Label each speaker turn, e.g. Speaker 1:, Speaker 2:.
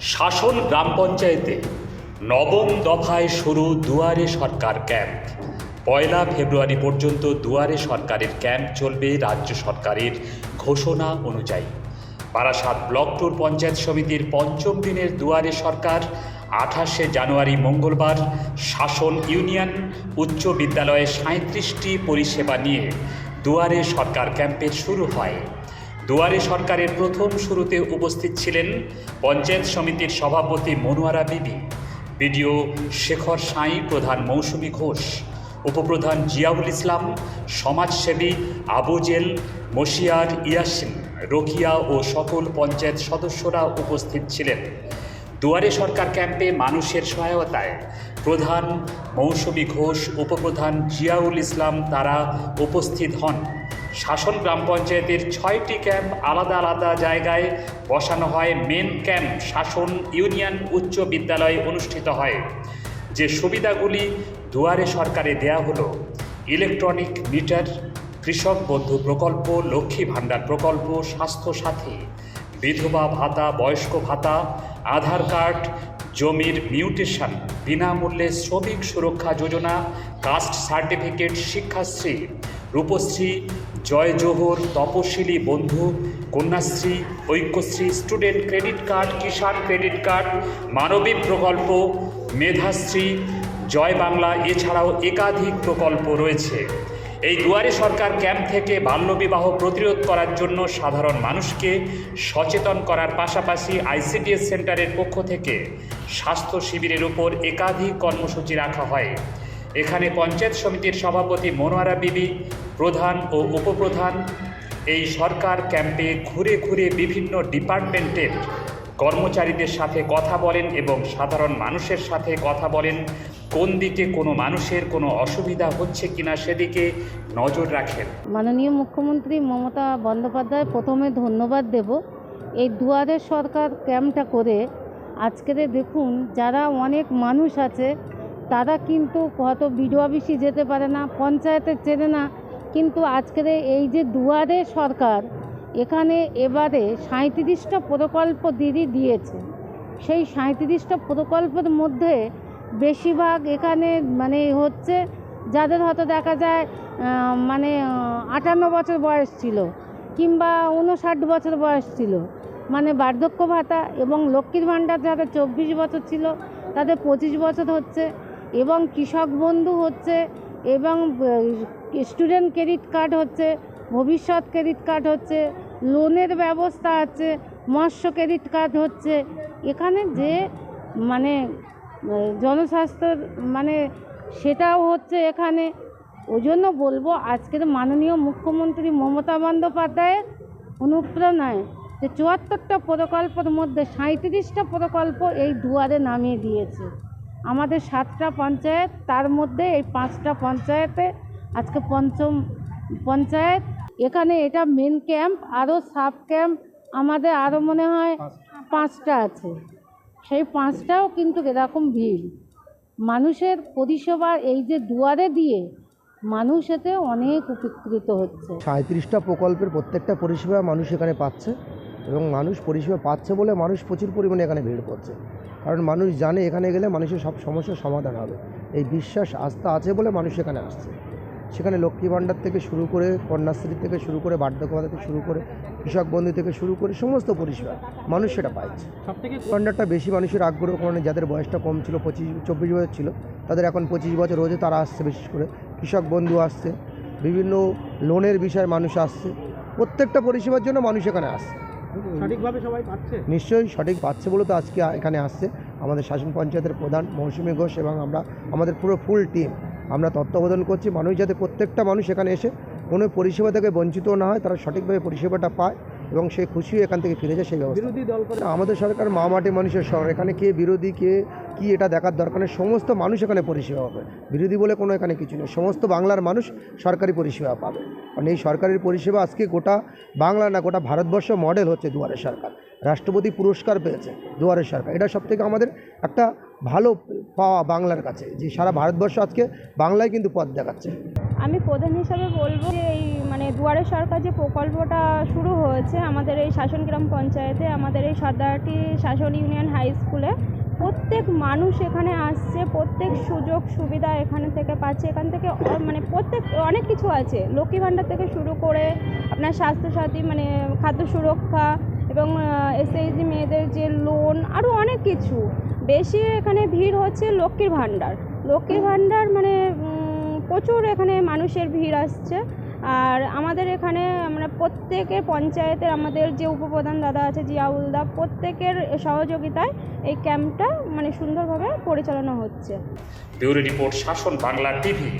Speaker 1: শাসন গ্রাম পঞ্চায়েতে নবম দফায় শুরু দুয়ারে সরকার ক্যাম্প। পয়লা ফেব্রুয়ারি পর্যন্ত দুয়ারে সরকারের ক্যাম্প চলবে রাজ্য সরকারের ঘোষণা অনুযায়ী। বারাসাত ব্লক টুর পঞ্চায়েত সমিতির পঞ্চম দিনের দুয়ারে সরকার আঠাশে জানুয়ারি মঙ্গলবার শাসন ইউনিয়ন উচ্চ বিদ্যালয়ে সাঁত্রিশটি পরিষেবা নিয়ে দুয়ারে সরকার ক্যাম্পের শুরু হয়। দুয়ারে সরকারের প্রথম শুরুতে উপস্থিত ছিলেন পঞ্চায়েত সমিতির সভাপতি মনোয়ারা বিবি, বিডিও শেখর সাঁই, প্রধান মৌসুমি ঘোষ, উপপ্রধান জিয়াউল ইসলাম, সমাজসেবী আবুজেল মশিয়ার ইয়াসিন, রকিয়া ও সকল পঞ্চায়েত সদস্যরা উপস্থিত ছিলেন। দুয়ারে সরকার ক্যাম্পে মানুষের সহায়তায় প্রধান মৌসুমী ঘোষ, উপপ্রধান জিয়াউল ইসলাম তারা উপস্থিত হন। শাসন গ্রাম পঞ্চায়েতের ছয়টি ক্যাম্প আলাদা আলাদা জায়গায় বসানো হয়। মেন ক্যাম্প শাসন ইউনিয়ন উচ্চ বিদ্যালয়ে অনুষ্ঠিত হয়। যে সুবিধাগুলি দুয়ারে সরকারে দেয়া হলো, ইলেকট্রনিক মিটার, কৃষক বন্ধু প্রকল্প, লক্ষ্মী ভাণ্ডার প্রকল্প, স্বাস্থ্য সাথী, বিধবা ভাতা, বয়স্ক ভাতা, আধার কার্ড, জমির মিউটেশন, বিনামূল্যে শ্রমিক সুরক্ষা যোজনা, caste certificate, Shikshashree, Rupashree Jai Johar, Taposili Bandhu, Kanyashree, Aikyashree, student credit card, Kisan credit card Manabik প্রকল্প, মেধাশ্রী, জয় বাংলা এছাড়াও একাধিক প্রকল্প রয়েছে। এই দুয়ারে সরকার ক্যাম্প থেকে বাল্যবিবাহ প্রতিরোধ করার জন্য সাধারণ মানুষকে সচেতন করার পাশাপাশি আইসিডিএস সেন্টারের পক্ষ থেকে স্বাস্থ্য শিবিরের উপর একাধিক কর্মসূচি রাখা হয়। এখানে পঞ্চায়েত সমিতির সভাপতি মনোয়ারা বিবি, প্রধান ও উপপ্রধান। এই সরকার ক্যাম্পে ঘুরে ঘুরে বিভিন্ন ডিপার্টমেন্টের কর্মচারীদের সাথে কথা বলেন এবং সাধারণ মানুষের সাথে কথা বলেন। কোন দিকে কোনো মানুষের কোনো অসুবিধা হচ্ছে কিনা সেদিকে নজর রাখেন।
Speaker 2: মাননীয় মুখ্যমন্ত্রী মমতা বন্দ্যোপাধ্যায়, প্রথমে ধন্যবাদ দেব। এই দুয়ারে সরকার ক্যাম্পটা করে আজকের দেখুন, যারা অনেক মানুষ আছে তারা কিন্তু হয়তো বিডিও অফিসে যেতে পারে না, পঞ্চায়েতে চেনে না। কিন্তু আজকের এই যে দুয়ারে সরকার, এখানে এবারে সাঁত্রিশটা প্রকল্প দিদি দিয়েছে। সেই সাঁত্রিশটা প্রকল্পের মধ্যে বেশিরভাগ এখানে মানে হচ্ছে যাদের হয়তো দেখা যায় মানে আটান্ন বছর বয়স ছিল কিংবা উনষাট বছর বয়স ছিল। মানে বার্ধক্য ভাতা এবং লক্ষ্মীর ভাণ্ডার যাদের চব্বিশ বছর ছিল, তাদের পঁচিশ বছর হচ্ছে। এবং কৃষক বন্ধু হচ্ছে এবং স্টুডেন্ট ক্রেডিট কার্ড হচ্ছে, ভবিষ্যৎ ক্রেডিট কার্ড হচ্ছে লোনের ব্যবস্থা আছে, মৎস্য ক্রেডিট কার্ড হচ্ছে। এখানে যে মানে জনস্বাস্থ্যের মানে সেটাও হচ্ছে এখানে। ওই জন্য বলব আজকের মাননীয় মুখ্যমন্ত্রী মমতা বন্দ্যোপাধ্যায়ের অনুপ্রেরণায় যে চুয়াত্তরটা প্রকল্পের মধ্যে সাঁত্রিশটা প্রকল্প এই দুয়ারে নামিয়ে দিয়েছে। আমাদের সাতটা পঞ্চায়েত, তার মধ্যে এই পাঁচটা পঞ্চায়েতে আজকে পঞ্চম পঞ্চায়েত। এখানে এটা মেন ক্যাম্প আরও সাব ক্যাম্প আমাদের আরও মনে হয় পাঁচটা আছে। সেই পাঁচটাও কিন্তু এরকম ভিড়। মানুষের পরিষেবা এই যে দুয়ারে দিয়ে মানুষ এতে অনেক উপকৃত হচ্ছে।
Speaker 3: সাঁত্রিশটা প্রকল্পের প্রত্যেকটা পরিষেবা মানুষ এখানে পাচ্ছে এবং মানুষ পরিষেবা পাচ্ছে বলে মানুষ প্রচুর পরিমাণে এখানে ভিড় করছে। কারণ মানুষ জানে এখানে গেলে মানুষের সব সমস্যার সমাধান হবে। এই বিশ্বাস আস্থা আছে বলে মানুষ এখানে আসছে। সেখানে লক্ষ্মী ভাণ্ডার থেকে শুরু করে কন্যাশ্রী থেকে শুরু করে বার্ধক্য ভাতা থেকে শুরু করে কৃষক বন্ধু থেকে শুরু করে সমস্ত পরিষেবা মানুষ সেটা পাচ্ছে ভাণ্ডারটা বেশি মানুষের আগ্রহ কারণে যাদের বয়সটা কম ছিল পঁচিশ চব্বিশ বছর ছিল তাদের এখন পঁচিশ বছর হয়েছে তারা আসছে বিশেষ করে। কৃষক বন্ধু আসছে বিভিন্ন লোনের বিষয়ে মানুষ আসছে। প্রত্যেকটা পরিষেবার জন্য মানুষ এখানে আসছে।
Speaker 4: সঠিকভাবে সবাই পাচ্ছে?
Speaker 3: নিশ্চয়ই সঠিক পাচ্ছে বলে তো আজকে এখানে আসছে। আমাদের শাসন পঞ্চায়েতের প্রধান মৌসুমী ঘোষ এবং আমরা, আমাদের পুরো ফুল টিম। আমরা তত্ত্বাবধান করছি মানুষ যাতে প্রত্যেকটা মানুষ এখানে এসে কোনো পরিষেবা থেকে বঞ্চিত না হয়, তারা সঠিকভাবে পরিষেবাটা পায়। এবং সে খুশি হয়ে এখান থেকে ফিরে যায় সেই ব্যবস্থা।
Speaker 4: বিরোধী দল করে
Speaker 3: আমাদের সরকার মা মাটি মানুষের শহর। এখানে কে বিরোধী কে কি এটা দেখার দরকার নেই। সমস্ত মানুষ এখানে পরিষেবা পাবে। বিরোধী বলে কোনো এখানে কিছু নেই। সমস্ত বাংলার মানুষ সরকারি পরিষেবা পাবে। কারণ এই সরকারি পরিষেবা আজকে গোটা বাংলা না গোটা ভারতবর্ষ মডেল হচ্ছে দুয়ারে সরকার। রাষ্ট্রপতি পুরস্কার পেয়েছে দুয়ারে সরকার। এটা সব থেকে আমাদের একটা ভালো পাওয়া বাংলার কাছে। যে সারা ভারতবর্ষ আজকে বাংলায় কিন্তু পথ দেখাচ্ছে।
Speaker 5: আমি প্রধান হিসাবে বলব যে এই মানে দুয়ারে সরকার যে প্রকল্পটা শুরু হয়েছে আমাদের এই শাসন গ্রাম পঞ্চায়েতে, আমাদের এই সর্দারটি শাসন ইউনিয়ন হাই স্কুলে, প্রত্যেক মানুষ এখানে আসছে, প্রত্যেক সুযোগ সুবিধা এখানে থেকে পাচ্ছে। এখান থেকে মানে প্রত্যেক, অনেক কিছু আছে। লক্ষ্মী ভাণ্ডার থেকে শুরু করে আপনার স্বাস্থ্যসাথী মানে খাদ্য সুরক্ষা এবং এসএইচজি মেয়েদের যে লোন আরও অনেক কিছু। বেশি এখানে ভিড় হচ্ছে লক্ষ্মীর ভাণ্ডার। লক্ষ্মীর ভাণ্ডার মানে প্রচুর এখানে মানুষের ভিড় আসছে। আর আমাদের এখানে আমরা প্রত্যেকের পঞ্চায়েতের আমাদের যে উপপ্রধান দাদা আছে জিয়াউলদা প্রত্যেকের সহযোগিতায় এই ক্যাম্পটা মানে সুন্দরভাবে পরিচালনা হচ্ছে।
Speaker 1: রিপোর্ট, শাসন বাংলা টিভি।